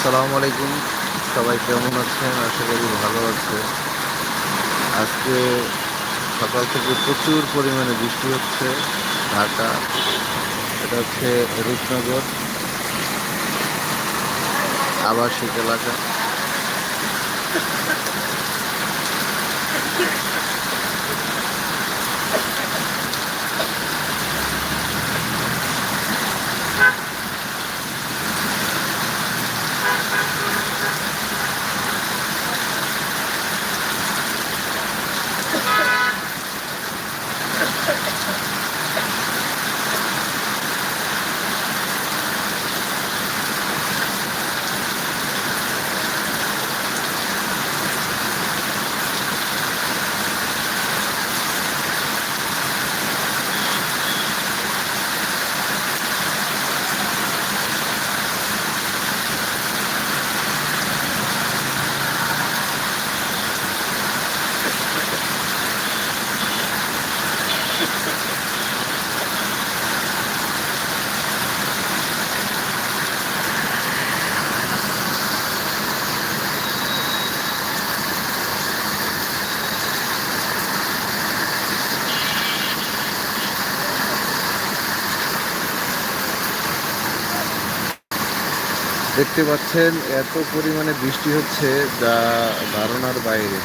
আসসালামু আলাইকুম। সবাই কেমন আছেন? আশা করি ভালো আছে। আজকে সকাল থেকে প্রচুর পরিমাণে বৃষ্টি হচ্ছে ঢাকা। এটা হচ্ছে রূপনগর, আবাসিক এলাকা। দেখতে পাচ্ছেন এত পরিমাণে বৃষ্টি হচ্ছে যা ধারণার বাইরে।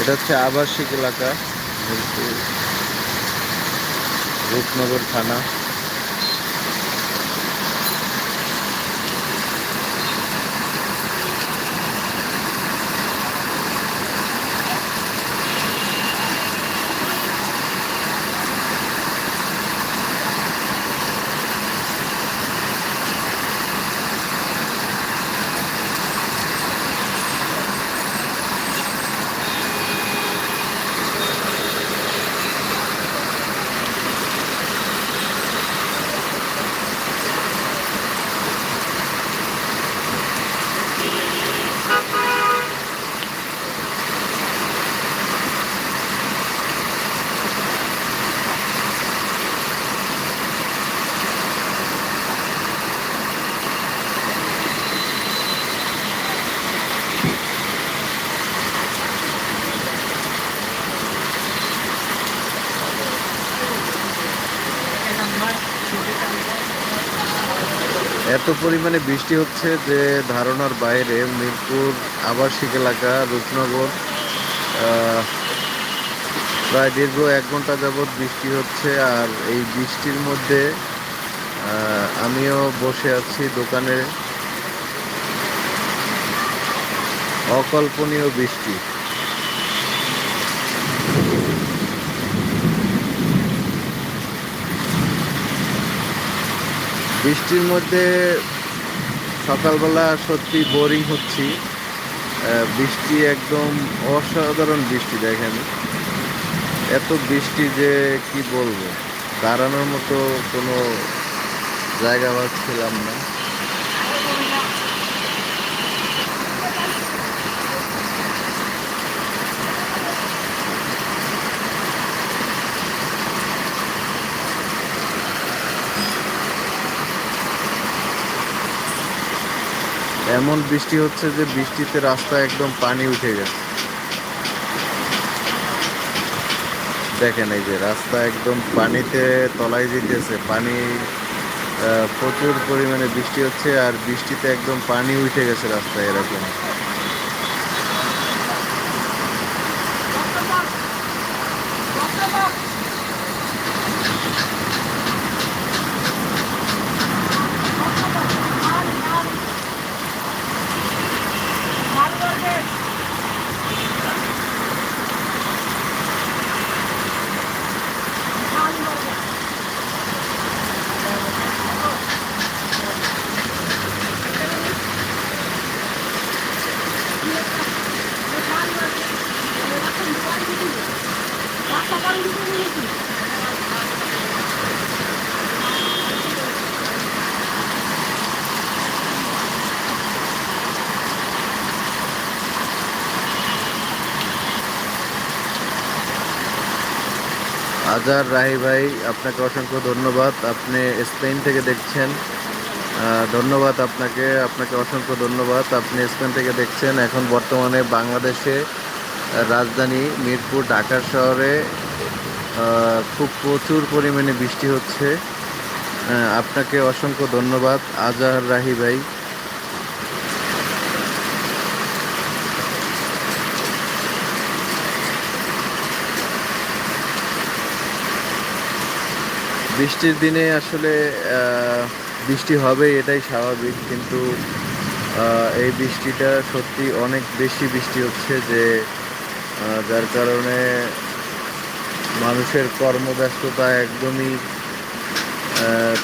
এটা হচ্ছে আবাসিক এলাকা রূপনগর থানা। পরিমাণে বৃষ্টি হচ্ছে যে ধারণার বাইরে মিরপুর আবাসিক এলাকা রূপনগর প্রায় দীর্ঘ এক ঘণ্টা যাবৎ বৃষ্টি হচ্ছে আর এই বৃষ্টির মধ্যে আমিও বসে আছি দোকানে। অকল্পনীয় বৃষ্টি। বৃষ্টির মধ্যে সকালবেলা সত্যি বোরিং হচ্ছি। বৃষ্টি একদম অসাধারণ বৃষ্টি দেখেন। এত বৃষ্টি যে কি বলব? দাঁড়ানোর মতো কোনো জায়গা পাচ্ছিলাম না। এমন বৃষ্টি হচ্ছে যে বৃষ্টিতে রাস্তা একদম পানি উঠে গেছে। দেখেন এই যে রাস্তা একদম পানিতে তলায় যেতেছে পানি প্রচুর পরিমাণে বৃষ্টি হচ্ছে আর বৃষ্টিতে একদম পানি উঠে গেছে রাস্তায় এরকম। আজার রাহি ভাই, আপনাকে অসংখ্য ধন্যবাদ। আপনি স্পেন থেকে দেখছেন। ধন্যবাদ আপনাকে আপনাকে অসংখ্য ধন্যবাদ। আপনি স্পেন থেকে দেখছেন। এখন বর্তমানে বাংলাদেশে রাজধানী মিরপুর ঢাকা শহরে খুব প্রচুর পরিমাণে বৃষ্টি হচ্ছে। আপনাকে অসংখ্য ধন্যবাদ। আজাহার রাহি ভাই। বৃষ্টির দিনে আসলে বৃষ্টি হবে এটাই স্বাভাবিক। কিন্তু এই বৃষ্টিটা সত্যি অনেক বেশি বৃষ্টি হচ্ছে যে যার কারণে মানুষের কর্মব্যস্ততা একদমই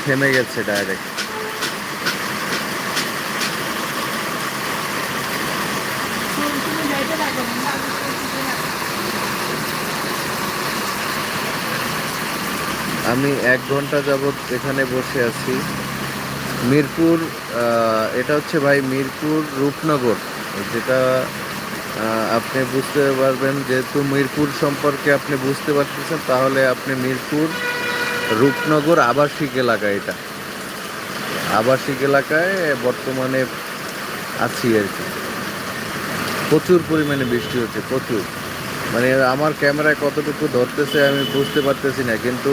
থেমে গেছে ডাইরেক্ট আমি এক ঘণ্টা যাবৎ এখানে বসে আছি। মিরপুর এটা হচ্ছে ভাই মিরপুর রূপনগর, যেটা আপনি বুঝতে পারবেন, যেহেতু মিরপুর সম্পর্কে আপনি বুঝতে পারতেছেন, তাহলে আপনি মিরপুর রূপনগর আবাসিক এলাকা এটা। আবাসিক এলাকায় বর্তমানে আছি আর কি। প্রচুর পরিমাণে বৃষ্টি হচ্ছে, প্রচুর। মানে আমার ক্যামেরায় কতটুকু ধরতেছে আমি বুঝতে পারতেছি না, কিন্তু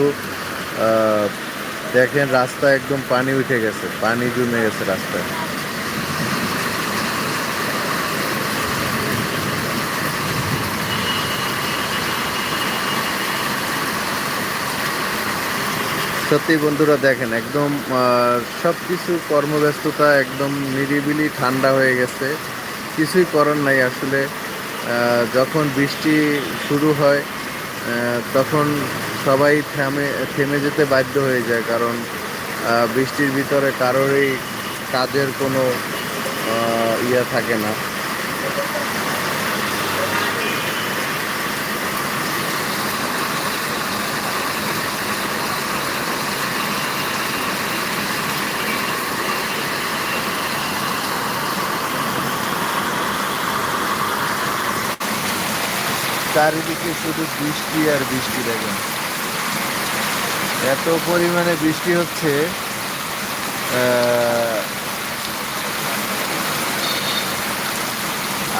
দেখেন রাস্তা একদম পানি উঠে গেছে, পানি জমে গেছে রাস্তায়। সত্যি বন্ধুরা দেখেন, একদম সব কিছু কর্মব্যস্ততা একদম নিরিবিলি ঠান্ডা হয়ে গেছে। কিছুই করার নাই আসলে। যখন বৃষ্টি শুরু হয় তখন সবাই থেমে থেমে যেতে বাধ্য হয়ে যায়। কারণ বৃষ্টির ভিতরে কারোরই কাজের কোনো ইয়ে থাকে না। চারিদিকে শুধু বৃষ্টি আর বৃষ্টি দেখেন। এত পরিমাণে বৃষ্টি হচ্ছে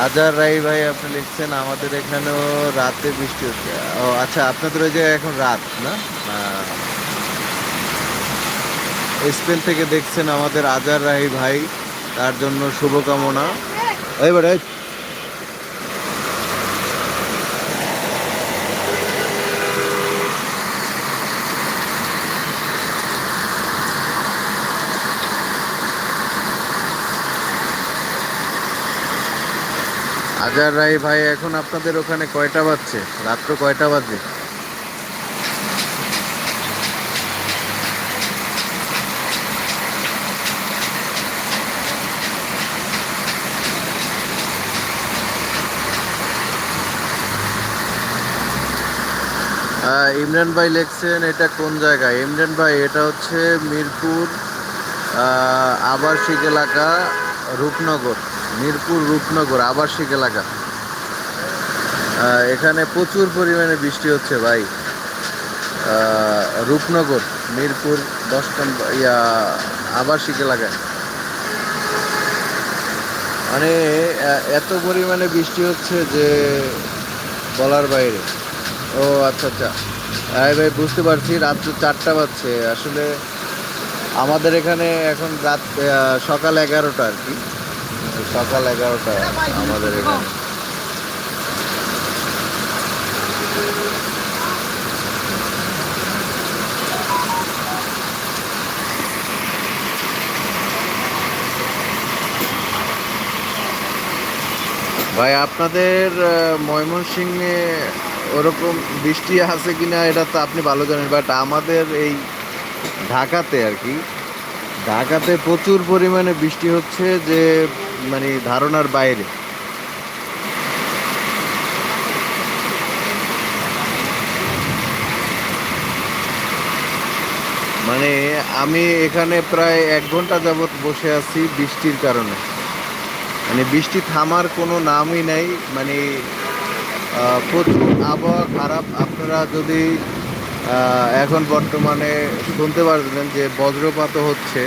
আজার রাই ভাই আপনি লিখছেন, আমাদের এখানেও রাতে বৃষ্টি হচ্ছে। ও আচ্ছা আপনাদের ওই জায়গায় এখন রাত, না? স্পেন থেকে দেখছেন আমাদের আজার রাই ভাই, তার জন্য শুভকামনা। এবারে আজার রাই ভাই, এখন আপনাদের ওখানে কয়টা বাজছে? রাত্র কয়টা বাজে? ইমরান ভাই লিখছেন, এটা কোন জায়গায় ইমরান ভাই, এটা হচ্ছে মিরপুর আবাসিক এলাকা, রূপনগর। মিরপুর রূপনগর আবাসিক এলাকা। এখানে প্রচুর পরিমাণে বৃষ্টি হচ্ছে ভাই। রূপনগর, মিরপুর দশ ইয়া, আবাসিক এলাকায়। মানে এত পরিমাণে বৃষ্টি হচ্ছে যে বলার বাইরে। ও আচ্ছা আচ্ছা। হ্যাঁ ভাই, বুঝতে পারছি, রাত্র চারটা বাজছে। আসলে আমাদের এখানে এখন রাত সকাল এগারোটা আর কি। সকাল এগারোটা আমাদের এখানে। ভাই, আপনাদের ময়মনসিংহে ওরকম বৃষ্টি আছে কিনা এটা তো আপনি ভালো জানেন বাট আমাদের এই ঢাকাতে আর কি, ঢাকাতে প্রচুর পরিমাণে বৃষ্টি হচ্ছে যে মানে ধারণার বাইরে। মানে আমি এখানে প্রায় এক ঘণ্টা যাবৎ বসে আছি বৃষ্টির কারণে। মানে বৃষ্টি থামার কোনো নামই নাই। মানে প্রচুর আবহাওয়া খারাপ। আপনারা যদি এখন বর্তমানে শুনতে পারবেন যে বজ্রপাতও হচ্ছে।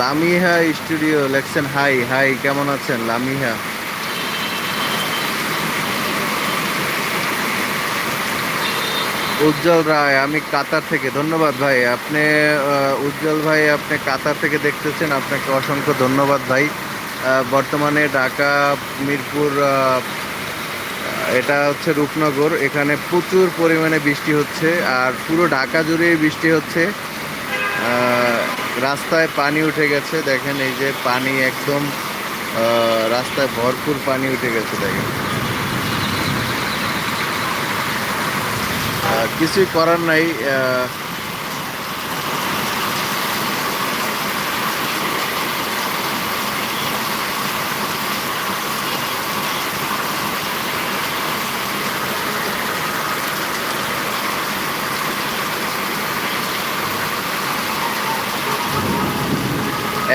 লামিহা স্টুডিও, লেখছেন, হাই হাই, কেমন আছেন? লামিহা? উজ্জ্বল রায়, আমি কাতার থেকে। ধন্যবাদ ভাই। আপনি উজ্জ্বল ভাই, আপনি কাতার থেকে দেখতেছেন। আপনাকে অসংখ্য ধন্যবাদ ভাই। বর্তমানে ঢাকা, মিরপুর এটা হচ্ছে রূপনগর। এখানে প্রচুর পরিমাণে বৃষ্টি হচ্ছে। আর পুরো ঢাকা জুড়েই বৃষ্টি হচ্ছে। রাস্তায় পানি উঠে গেছে, দেখেন এই যে পানি একদম রাস্তায় ভরপুর পানি উঠে গেছে, দেখেন। কিছুই করার নাই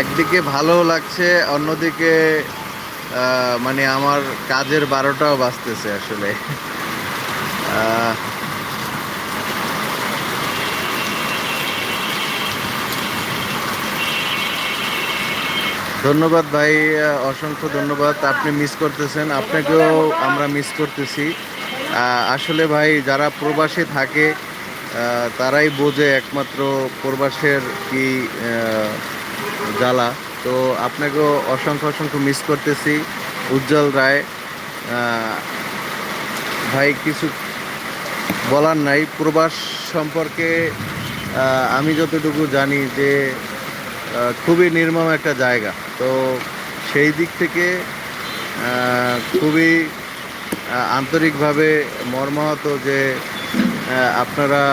একদিকে ভালো লাগছে, অন্যদিকে মানে আমার কাজের বারোটাও বাঁচতেছে আসলে। ধন্যবাদ ভাই অসংখ্য ধন্যবাদ, আপনি মিস করতেছেন, আপনাকেও আমরা মিস করতেছি। আসলে ভাই, যারা প্রবাসে থাকে তারাই বোঝে একমাত্র প্রবাসের কি জ্বালা। তো আপনাকেও অসংখ্য অসংখ্য মিস করতেছি। উজ্জ্বল রায় ভাই কিছু বলার নাই। প্রবাস সম্পর্কে আমি যতটুকু জানি যে খুবই নির্মম একটা জায়গা। তো সেই দিক থেকে খুবই আন্তরিকভাবে মর্মাহত যে আপনারা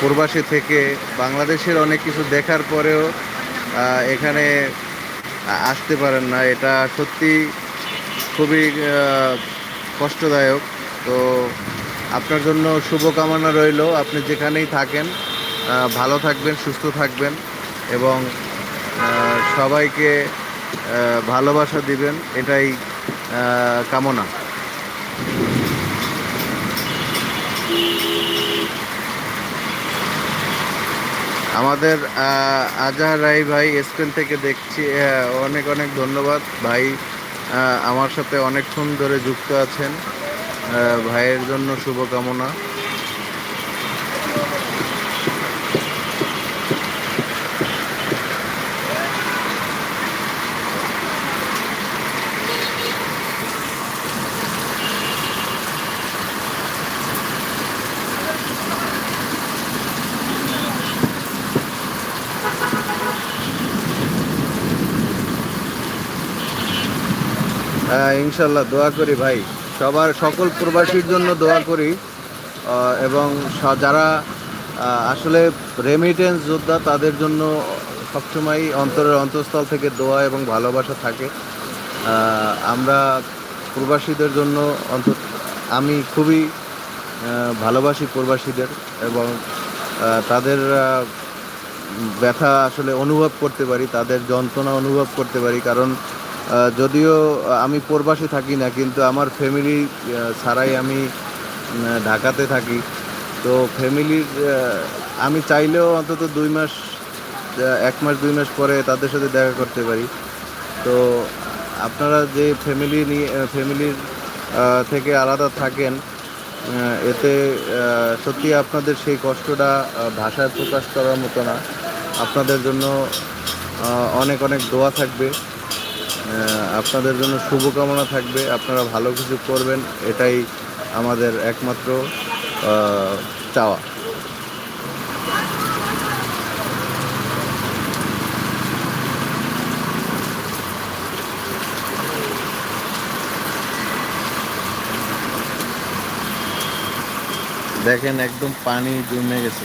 প্রবাসী থেকে বাংলাদেশের অনেক কিছু দেখার পরেও এখানে আসতে পারেন না। এটা সত্যি খুবই কষ্টদায়ক। তো আপনার জন্য শুভকামনা রইল। আপনি যেখানেই থাকেন ভালো থাকবেন, সুস্থ থাকবেন এবং সবাইকে ভালোবাসা দিবেন। এটাই কামনা। আমাদের আজহার রাই ভাই স্পেন থেকে দেখছি অনেক অনেক ধন্যবাদ। ভাই আমার সাথে অনেকক্ষণ ধরে যুক্ত আছেন। ভাইয়ের জন্য শুভকামনা হ্যাঁ ইনশাল্লাহ দোয়া করি ভাই। সবার সকল প্রবাসীর জন্য দোয়া করি এবং যারা আসলে রেমিটেন্স যোদ্ধা, তাদের জন্য সবসময় অন্তরের অন্তঃস্থল থেকে দোয়া এবং ভালোবাসা থাকে। আমরা প্রবাসীদের জন্য অন্ত আমি খুবই ভালোবাসি প্রবাসীদের এবং তাদের ব্যথা আসলে অনুভব করতে পারি, তাদের যন্ত্রণা অনুভব করতে পারি, কারণ যদিও আমি প্রবাসী থাকি না, কিন্তু আমার ফ্যামিলি ছাড়াই আমি ঢাকাতে থাকি। তো ফ্যামিলির আমি চাইলেও অন্তত দুই মাস এক মাস, দুই মাস পরে তাদের সাথে দেখা করতে পারি। তো আপনারা যে ফ্যামিলি নিয়ে ফ্যামিলির থেকে আলাদা থাকেন এতে সত্যি আপনাদের সেই কষ্টটা ভাষায় প্রকাশ করার মতো না। আপনাদের জন্য অনেক অনেক দোয়া থাকবে। আপনাদের জন্য শুভকামনা থাকবে। আপনারা ভালো কিছু করবেন, এটাই আমাদের একমাত্র চাওয়া। দেখেন একদম পানি জমে গেছে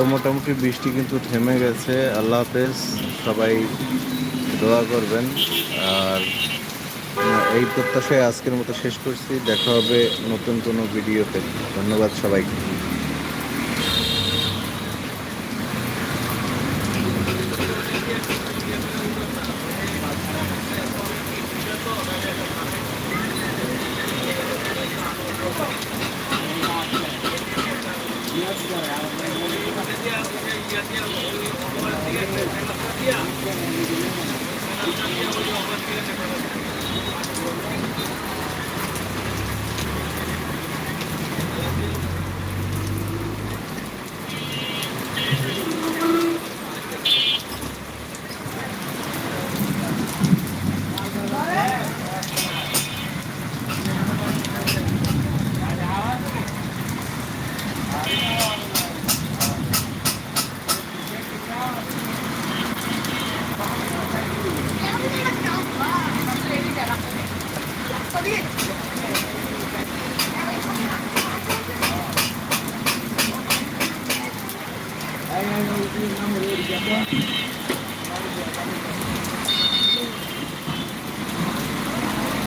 তো মোটামুটি বৃষ্টি কিন্তু থেমে গেছে। আল্লাহ হাফেজ, সবাই দোয়া করবেন। আর এই প্রত্যাশায় আজকের মতো শেষ করছি। দেখা হবে নতুন কোনো ভিডিওতে। ধন্যবাদ সবাইকে।